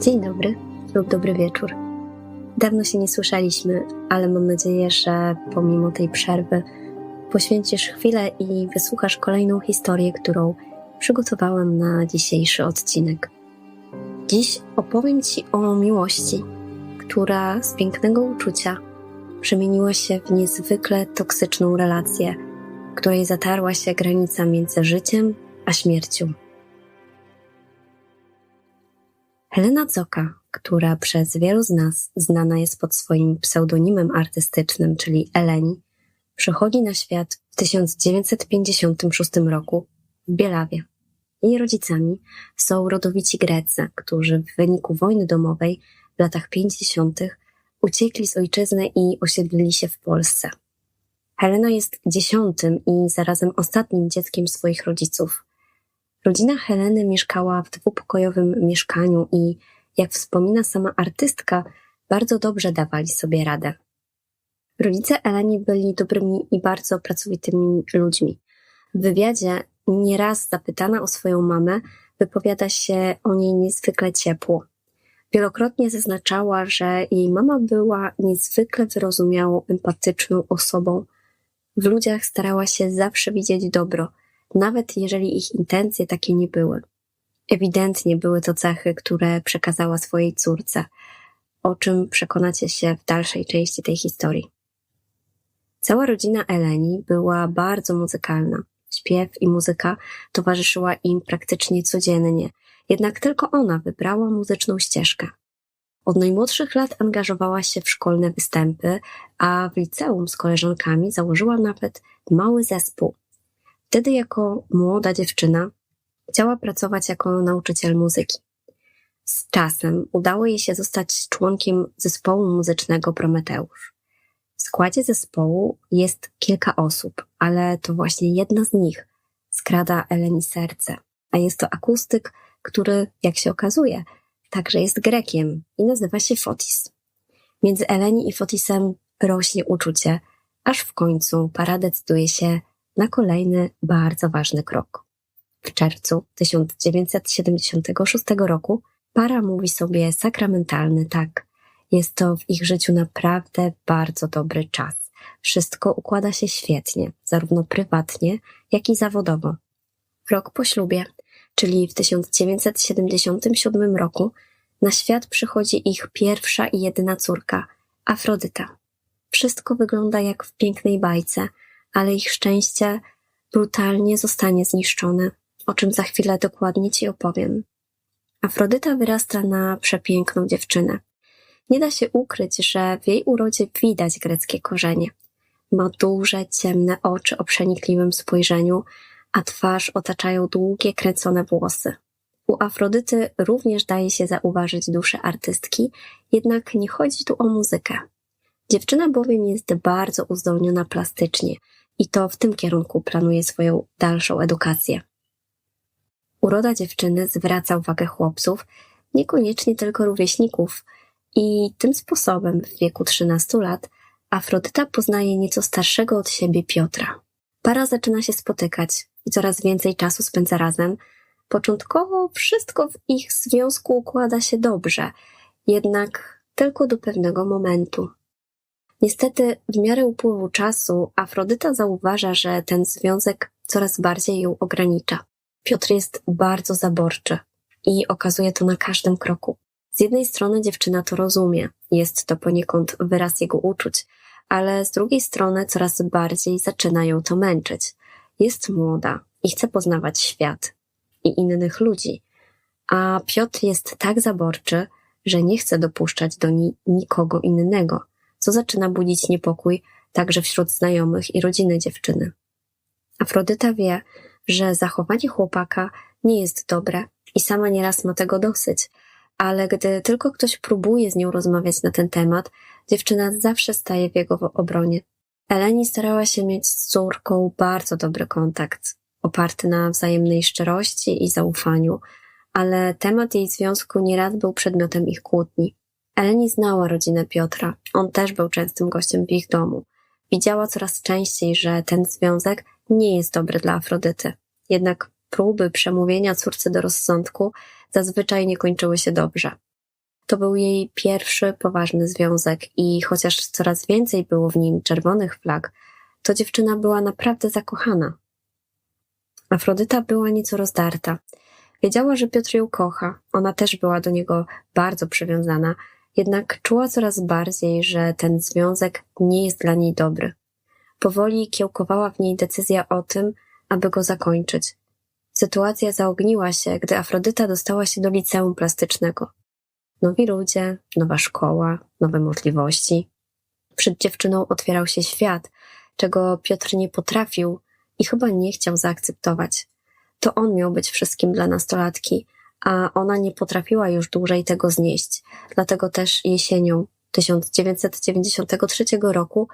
Dzień dobry lub dobry wieczór. Dawno się nie słyszeliśmy, ale mam nadzieję, że pomimo tej przerwy poświęcisz chwilę i wysłuchasz kolejną historię, którą przygotowałem na dzisiejszy odcinek. Dziś opowiem Ci o miłości, która z pięknego uczucia przemieniła się w niezwykle toksyczną relację, której zatarła się granica między życiem a śmiercią. Helena Zoka, która przez wielu z nas znana jest pod swoim pseudonimem artystycznym, czyli Eleni, przychodzi na świat w 1956 roku w Bielawie. Jej rodzicami są rodowici Grecy, którzy w wyniku wojny domowej w latach 50. uciekli z ojczyzny i osiedlili się w Polsce. Helena jest dziesiątym i zarazem ostatnim dzieckiem swoich rodziców. Rodzina Heleny mieszkała w dwupokojowym mieszkaniu i, jak wspomina sama artystka, bardzo dobrze dawali sobie radę. Rodzice Eleni byli dobrymi i bardzo pracowitymi ludźmi. W wywiadzie nieraz zapytana o swoją mamę, wypowiada się o niej niezwykle ciepło. Wielokrotnie zaznaczała, że jej mama była niezwykle wyrozumiałą, empatyczną osobą. W ludziach starała się zawsze widzieć dobro, nawet jeżeli ich intencje takie nie były. Ewidentnie były to cechy, które przekazała swojej córce, o czym przekonacie się w dalszej części tej historii. Cała rodzina Eleni była bardzo muzykalna. Śpiew i muzyka towarzyszyła im praktycznie codziennie, jednak tylko ona wybrała muzyczną ścieżkę. Od najmłodszych lat angażowała się w szkolne występy, a w liceum z koleżankami założyła nawet mały zespół. Wtedy jako młoda dziewczyna chciała pracować jako nauczyciel muzyki. Z czasem udało jej się zostać członkiem zespołu muzycznego Prometeusz. W składzie zespołu jest kilka osób, ale to właśnie jedna z nich skrada Eleni serce, a jest to akustyk, który, jak się okazuje, także jest Grekiem i nazywa się Fotis. Między Eleni i Fotisem rośnie uczucie, aż w końcu para decyduje się na kolejny bardzo ważny krok. W czerwcu 1976 roku para mówi sobie sakramentalny tak. Jest to w ich życiu naprawdę bardzo dobry czas. Wszystko układa się świetnie, zarówno prywatnie, jak i zawodowo. Rok po ślubie, czyli w 1977 roku, na świat przychodzi ich pierwsza i jedyna córka, Afrodyta. Wszystko wygląda jak w pięknej bajce, ale ich szczęście brutalnie zostanie zniszczone, o czym za chwilę dokładnie Ci opowiem. Afrodyta wyrasta na przepiękną dziewczynę. Nie da się ukryć, że w jej urodzie widać greckie korzenie. Ma duże, ciemne oczy o przenikliwym spojrzeniu, a twarz otaczają długie, kręcone włosy. U Afrodyty również daje się zauważyć duszę artystki, jednak nie chodzi tu o muzykę. Dziewczyna bowiem jest bardzo uzdolniona plastycznie i to w tym kierunku planuje swoją dalszą edukację. Uroda dziewczyny zwraca uwagę chłopców, niekoniecznie tylko rówieśników, i tym sposobem w wieku 13 lat Afrodyta poznaje nieco starszego od siebie Piotra. Para zaczyna się spotykać i coraz więcej czasu spędza razem. Początkowo wszystko w ich związku układa się dobrze, jednak tylko do pewnego momentu. Niestety, w miarę upływu czasu, Afrodyta zauważa, że ten związek coraz bardziej ją ogranicza. Piotr jest bardzo zaborczy i okazuje to na każdym kroku. Z jednej strony dziewczyna to rozumie, jest to poniekąd wyraz jego uczuć, ale z drugiej strony coraz bardziej zaczyna ją to męczyć. Jest młoda i chce poznawać świat i innych ludzi, a Piotr jest tak zaborczy, że nie chce dopuszczać do niej nikogo innego, co zaczyna budzić niepokój także wśród znajomych i rodziny dziewczyny. Afrodyta wie, że zachowanie chłopaka nie jest dobre i sama nieraz ma tego dosyć, ale gdy tylko ktoś próbuje z nią rozmawiać na ten temat, dziewczyna zawsze staje w jego obronie. Eleni starała się mieć z córką bardzo dobry kontakt, oparty na wzajemnej szczerości i zaufaniu, ale temat jej związku nieraz był przedmiotem ich kłótni. Eleni znała rodzinę Piotra, on też był częstym gościem w ich domu. Widziała coraz częściej, że ten związek nie jest dobry dla Afrodyty. Jednak próby przemówienia córce do rozsądku zazwyczaj nie kończyły się dobrze. To był jej pierwszy poważny związek i chociaż coraz więcej było w nim czerwonych flag, to dziewczyna była naprawdę zakochana. Afrodyta była nieco rozdarta. Wiedziała, że Piotr ją kocha, ona też była do niego bardzo przywiązana, jednak czuła coraz bardziej, że ten związek nie jest dla niej dobry. Powoli kiełkowała w niej decyzja o tym, aby go zakończyć. Sytuacja zaogniła się, gdy Afrodyta dostała się do liceum plastycznego. Nowi ludzie, nowa szkoła, nowe możliwości. Przed dziewczyną otwierał się świat, czego Piotr nie potrafił i chyba nie chciał zaakceptować. To on miał być wszystkim dla nastolatki, a ona nie potrafiła już dłużej tego znieść. Dlatego też jesienią 1993 roku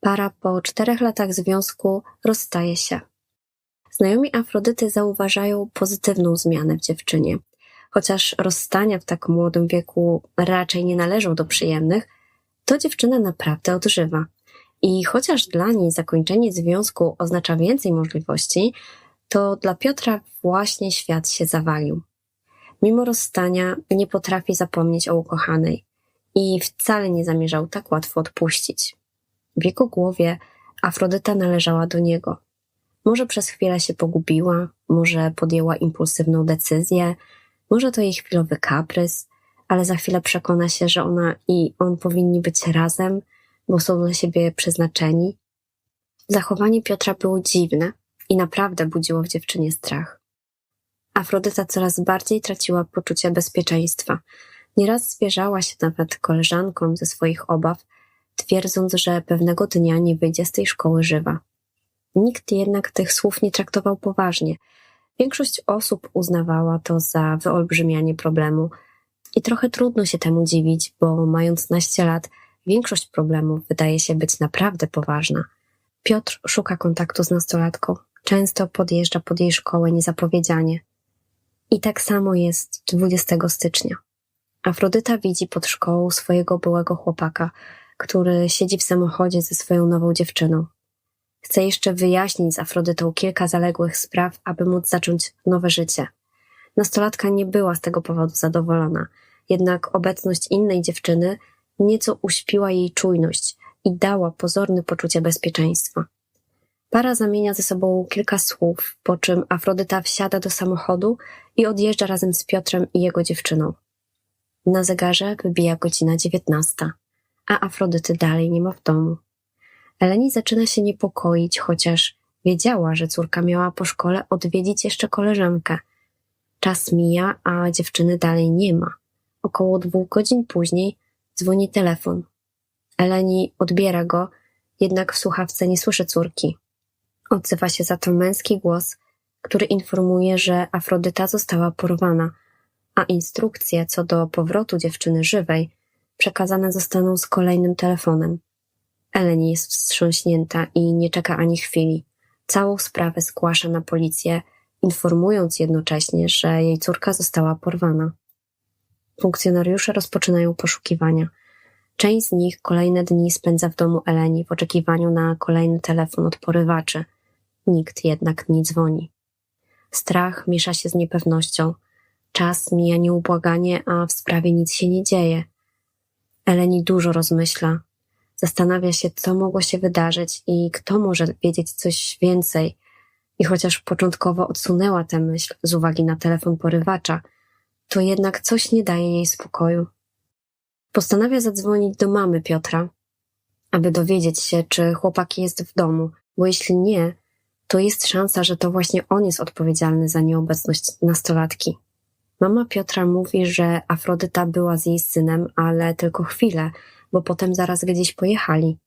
para po czterech latach związku rozstaje się. Znajomi Afrodyty zauważają pozytywną zmianę w dziewczynie. Chociaż rozstania w tak młodym wieku raczej nie należą do przyjemnych, to dziewczyna naprawdę odżywa. I chociaż dla niej zakończenie związku oznacza więcej możliwości, to dla Piotra właśnie świat się zawalił. Mimo rozstania nie potrafi zapomnieć o ukochanej i wcale nie zamierzał tak łatwo odpuścić. W jego głowie Afrodyta należała do niego. Może przez chwilę się pogubiła, może podjęła impulsywną decyzję, może to jej chwilowy kaprys, ale za chwilę przekona się, że ona i on powinni być razem, bo są dla siebie przeznaczeni. Zachowanie Piotra było dziwne i naprawdę budziło w dziewczynie strach. Afrodyta coraz bardziej traciła poczucie bezpieczeństwa. Nieraz zwierzała się nawet koleżankom ze swoich obaw, twierdząc, że pewnego dnia nie wyjdzie z tej szkoły żywa. Nikt jednak tych słów nie traktował poważnie. Większość osób uznawała to za wyolbrzymianie problemu i trochę trudno się temu dziwić, bo mając naście lat, większość problemów wydaje się być naprawdę poważna. Piotr szuka kontaktu z nastolatką, często podjeżdża pod jej szkołę niezapowiedzianie. I tak samo jest 20 stycznia. Afrodyta widzi pod szkołą swojego byłego chłopaka, który siedzi w samochodzie ze swoją nową dziewczyną. Chce jeszcze wyjaśnić z Afrodytą kilka zaległych spraw, aby móc zacząć nowe życie. Nastolatka nie była z tego powodu zadowolona, jednak obecność innej dziewczyny nieco uśpiła jej czujność i dała pozorne poczucie bezpieczeństwa. Para zamienia ze sobą kilka słów, po czym Afrodyta wsiada do samochodu i odjeżdża razem z Piotrem i jego dziewczyną. Na zegarze wybija godzina dziewiętnasta, a Afrodyty dalej nie ma w domu. Eleni zaczyna się niepokoić, chociaż wiedziała, że córka miała po szkole odwiedzić jeszcze koleżankę. Czas mija, a dziewczyny dalej nie ma. Około dwóch godzin później dzwoni telefon. Eleni odbiera go, jednak w słuchawce nie słyszy córki. Odzywa się za to męski głos, który informuje, że Afrodyta została porwana, a instrukcje co do powrotu dziewczyny żywej przekazane zostaną z kolejnym telefonem. Eleni jest wstrząśnięta i nie czeka ani chwili. Całą sprawę zgłasza na policję, informując jednocześnie, że jej córka została porwana. Funkcjonariusze rozpoczynają poszukiwania. Część z nich kolejne dni spędza w domu Eleni w oczekiwaniu na kolejny telefon od porywaczy. Nikt jednak nie dzwoni. Strach miesza się z niepewnością. Czas mija nieubłaganie, a w sprawie nic się nie dzieje. Eleni dużo rozmyśla, Zastanawia się, co mogło się wydarzyć i kto może wiedzieć coś więcej. I chociaż początkowo odsunęła tę myśl z uwagi na telefon porywacza, to jednak coś nie daje jej spokoju. Postanawia zadzwonić do mamy Piotra, aby dowiedzieć się, czy chłopak jest w domu, bo jeśli nie, to jest szansa, że to właśnie on jest odpowiedzialny za nieobecność nastolatki. Mama Piotra mówi, że Afrodyta była z jej synem, ale tylko chwilę, bo potem zaraz gdzieś pojechali.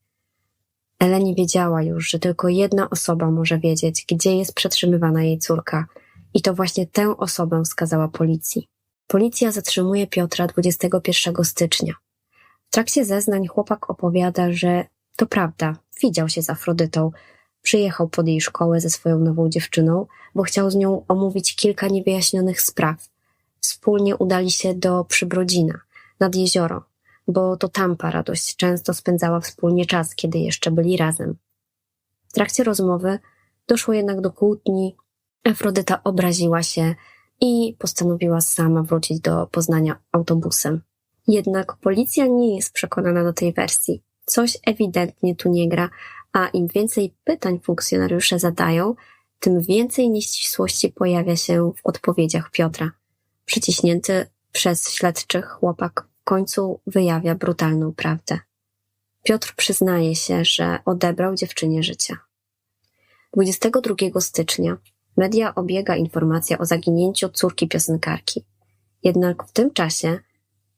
Eleni wiedziała już, że tylko jedna osoba może wiedzieć, gdzie jest przetrzymywana jej córka, i to właśnie tę osobę wskazała policji. Policja zatrzymuje Piotra 21 stycznia. W trakcie zeznań chłopak opowiada, że to prawda, widział się z Afrodytą, przyjechał pod jej szkołę ze swoją nową dziewczyną, bo chciał z nią omówić kilka niewyjaśnionych spraw. Wspólnie udali się do Przybrodzina, nad jezioro, bo to Tampa radość często spędzała wspólnie czas, kiedy jeszcze byli razem. W trakcie rozmowy doszło jednak do kłótni. Afrodyta obraziła się i postanowiła sama wrócić do Poznania autobusem. Jednak policja nie jest przekonana do tej wersji. Coś ewidentnie tu nie gra, a im więcej pytań funkcjonariusze zadają, tym więcej nieścisłości pojawia się w odpowiedziach Piotra. Przyciśnięty przez śledczych chłopak końcu wyjawia brutalną prawdę. Piotr przyznaje się, że odebrał dziewczynie życie. 22 stycznia media obiega informacja o zaginięciu córki piosenkarki. Jednak w tym czasie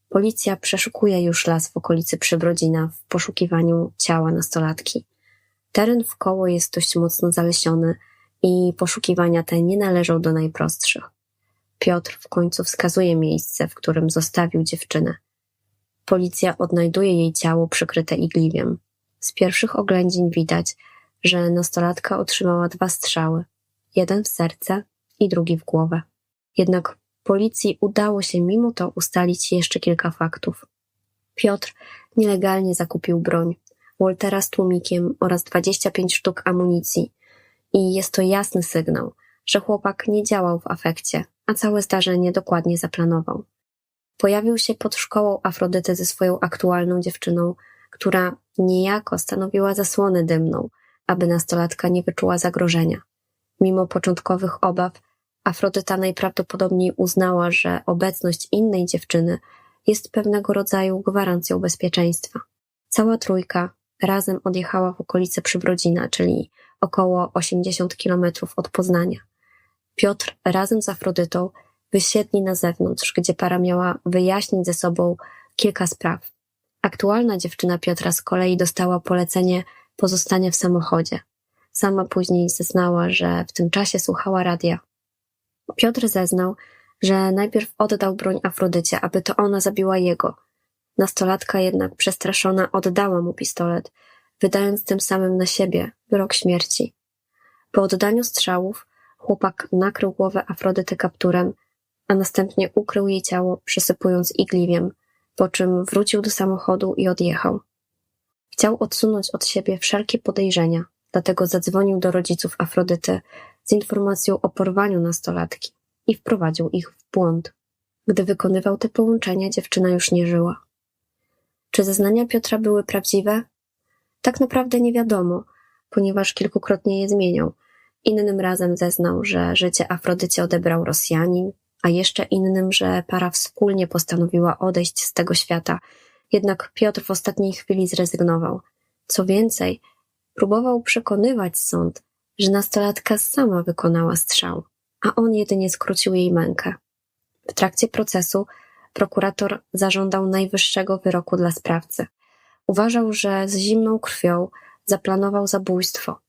policja przeszukuje już las w okolicy Przybrodzina w poszukiwaniu ciała nastolatki. Teren wkoło jest dość mocno zalesiony i poszukiwania te nie należą do najprostszych. Piotr w końcu wskazuje miejsce, w którym zostawił dziewczynę. Policja odnajduje jej ciało przykryte igliwiem. Z pierwszych oględzin widać, że nastolatka otrzymała dwa strzały, jeden w serce i drugi w głowę. Jednak policji udało się mimo to ustalić jeszcze kilka faktów. Piotr nielegalnie zakupił broń, Waltera z tłumikiem oraz 25 sztuk amunicji. I jest to jasny sygnał, że chłopak nie działał w afekcie, a całe zdarzenie dokładnie zaplanował. Pojawił się pod szkołą Afrodyty ze swoją aktualną dziewczyną, która niejako stanowiła zasłonę dymną, aby nastolatka nie wyczuła zagrożenia. Mimo początkowych obaw, Afrodyta najprawdopodobniej uznała, że obecność innej dziewczyny jest pewnego rodzaju gwarancją bezpieczeństwa. Cała trójka razem odjechała w okolice Przybrodzina, czyli około 80 kilometrów od Poznania. Piotr razem z Afrodytą wysiedli na zewnątrz, gdzie para miała wyjaśnić ze sobą kilka spraw. Aktualna dziewczyna Piotra z kolei dostała polecenie pozostania w samochodzie. Sama później zeznała, że w tym czasie słuchała radia. Piotr zeznał, że najpierw oddał broń Afrodycie, aby to ona zabiła jego. Nastolatka jednak przestraszona oddała mu pistolet, wydając tym samym na siebie wyrok śmierci. Po oddaniu strzałów chłopak nakrył głowę Afrodyty kapturem, a następnie ukrył jej ciało, przysypując igliwiem, po czym wrócił do samochodu i odjechał. Chciał odsunąć od siebie wszelkie podejrzenia, dlatego zadzwonił do rodziców Afrodyty z informacją o porwaniu nastolatki i wprowadził ich w błąd. Gdy wykonywał te połączenia, dziewczyna już nie żyła. Czy zeznania Piotra były prawdziwe? Tak naprawdę nie wiadomo, ponieważ kilkukrotnie je zmieniał. Innym razem zeznał, że życie Afrodycie odebrał Rosjanin, a jeszcze innym, że para wspólnie postanowiła odejść z tego świata. Jednak Piotr w ostatniej chwili zrezygnował. Co więcej, próbował przekonywać sąd, że nastolatka sama wykonała strzał, a on jedynie skrócił jej mękę. W trakcie procesu prokurator zażądał najwyższego wyroku dla sprawcy. Uważał, że z zimną krwią zaplanował zabójstwo.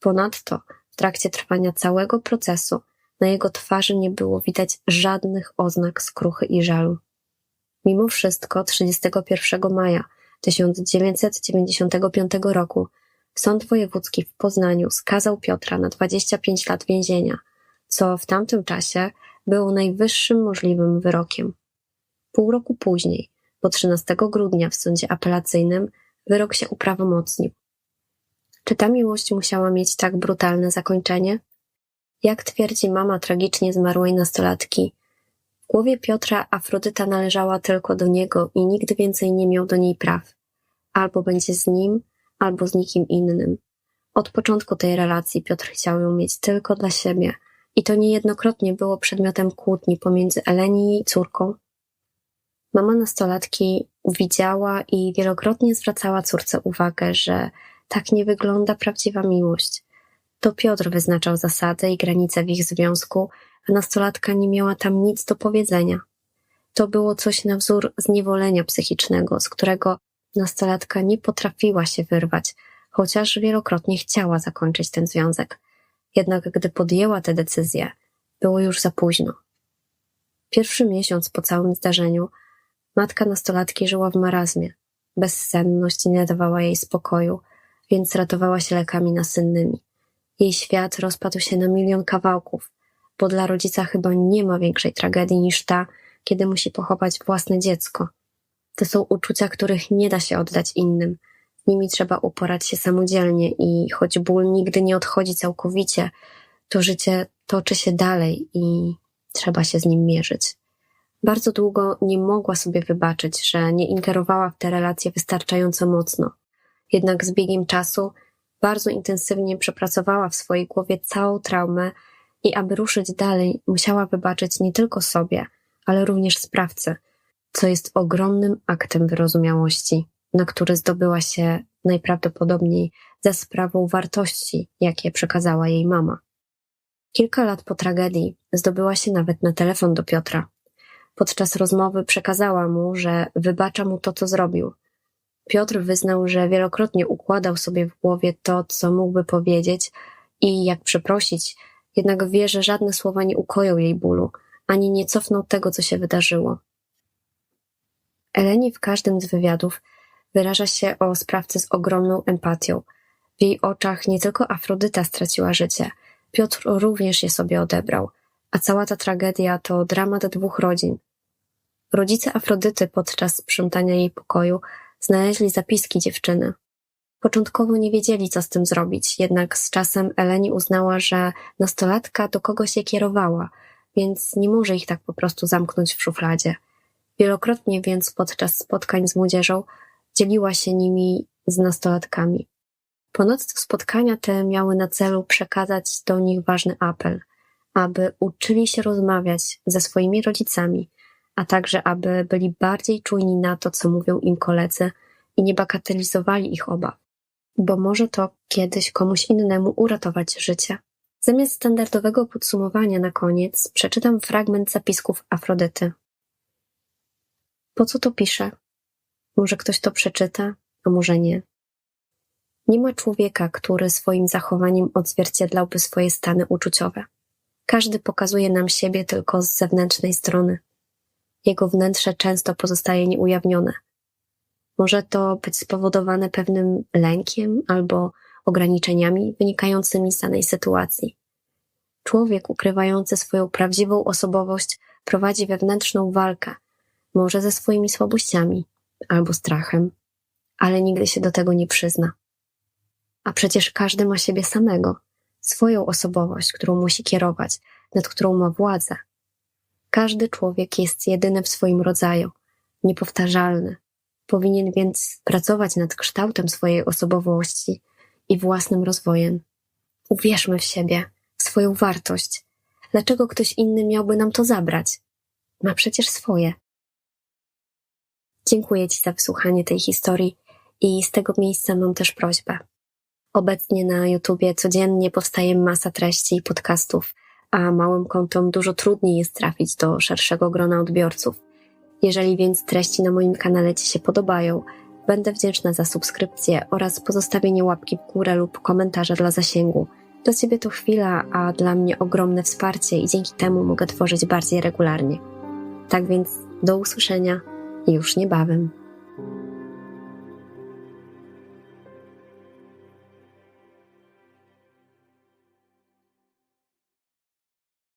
Ponadto w trakcie trwania całego procesu na jego twarzy nie było widać żadnych oznak skruchy i żalu. Mimo wszystko 31 maja 1995 roku Sąd Wojewódzki w Poznaniu skazał Piotra na 25 lat więzienia, co w tamtym czasie było najwyższym możliwym wyrokiem. Pół roku później, bo 13 grudnia w sądzie apelacyjnym, wyrok się uprawomocnił. Czy ta miłość musiała mieć tak brutalne zakończenie? Jak twierdzi mama tragicznie zmarłej nastolatki, w głowie Piotra Afrodyta należała tylko do niego i nikt więcej nie miał do niej praw. Albo będzie z nim, albo z nikim innym. Od początku tej relacji Piotr chciał ją mieć tylko dla siebie i to niejednokrotnie było przedmiotem kłótni pomiędzy Eleni i jej córką. Mama nastolatki widziała i wielokrotnie zwracała córce uwagę, że tak nie wygląda prawdziwa miłość. To Piotr wyznaczał zasady i granice w ich związku, a nastolatka nie miała tam nic do powiedzenia. To było coś na wzór zniewolenia psychicznego, z którego nastolatka nie potrafiła się wyrwać, chociaż wielokrotnie chciała zakończyć ten związek. Jednak gdy podjęła tę decyzję, było już za późno. Pierwszy miesiąc po całym zdarzeniu matka nastolatki żyła w marazmie. Bezsenność nie dawała jej spokoju, więc ratowała się lekami nasennymi. Jej świat rozpadł się na milion kawałków, bo dla rodzica chyba nie ma większej tragedii niż ta, kiedy musi pochować własne dziecko. To są uczucia, których nie da się oddać innym. Nimi trzeba uporać się samodzielnie i choć ból nigdy nie odchodzi całkowicie, to życie toczy się dalej i trzeba się z nim mierzyć. Bardzo długo nie mogła sobie wybaczyć, że nie ingerowała w te relacje wystarczająco mocno. Jednak z biegiem czasu bardzo intensywnie przepracowała w swojej głowie całą traumę i aby ruszyć dalej, musiała wybaczyć nie tylko sobie, ale również sprawcę, co jest ogromnym aktem wyrozumiałości, na który zdobyła się najprawdopodobniej za sprawą wartości, jakie przekazała jej mama. Kilka lat po tragedii zdobyła się nawet na telefon do Piotra. Podczas rozmowy przekazała mu, że wybacza mu to, co zrobił. Piotr wyznał, że wielokrotnie układał sobie w głowie to, co mógłby powiedzieć i jak przeprosić, jednak wie, że żadne słowa nie ukoją jej bólu, ani nie cofną tego, co się wydarzyło. Eleni w każdym z wywiadów wyraża się o sprawcy z ogromną empatią. W jej oczach nie tylko Afrodyta straciła życie, Piotr również je sobie odebrał, a cała ta tragedia to dramat dwóch rodzin. Rodzice Afrodyty podczas sprzątania jej pokoju znaleźli zapiski dziewczyny. Początkowo nie wiedzieli, co z tym zrobić, jednak z czasem Eleni uznała, że nastolatka do kogoś je kierowała, więc nie może ich tak po prostu zamknąć w szufladzie. Wielokrotnie więc podczas spotkań z młodzieżą dzieliła się nimi z nastolatkami. Ponadto spotkania te miały na celu przekazać do nich ważny apel, aby uczyli się rozmawiać ze swoimi rodzicami, a także aby byli bardziej czujni na to, co mówią im koledzy i nie bagatelizowali ich obaw, bo może to kiedyś komuś innemu uratować życie. Zamiast standardowego podsumowania na koniec przeczytam fragment zapisków Afrodyty. Po co to piszę? Może ktoś to przeczyta, a może nie. Nie ma człowieka, który swoim zachowaniem odzwierciedlałby swoje stany uczuciowe. Każdy pokazuje nam siebie tylko z zewnętrznej strony. Jego wnętrze często pozostaje nieujawnione. Może to być spowodowane pewnym lękiem albo ograniczeniami wynikającymi z danej sytuacji. Człowiek ukrywający swoją prawdziwą osobowość prowadzi wewnętrzną walkę, może ze swoimi słabościami albo strachem, ale nigdy się do tego nie przyzna. A przecież każdy ma siebie samego, swoją osobowość, którą musi kierować, nad którą ma władzę. Każdy człowiek jest jedyny w swoim rodzaju, niepowtarzalny. Powinien więc pracować nad kształtem swojej osobowości i własnym rozwojem. Uwierzmy w siebie, w swoją wartość. Dlaczego ktoś inny miałby nam to zabrać? Ma przecież swoje. Dziękuję Ci za wysłuchanie tej historii i z tego miejsca mam też prośbę. Obecnie na YouTubie codziennie powstaje masa treści i podcastów, a małym kontom dużo trudniej jest trafić do szerszego grona odbiorców. Jeżeli więc treści na moim kanale Ci się podobają, będę wdzięczna za subskrypcję oraz pozostawienie łapki w górę lub komentarza dla zasięgu. Dla Ciebie to chwila, a dla mnie ogromne wsparcie i dzięki temu mogę tworzyć bardziej regularnie. Tak więc do usłyszenia już niebawem.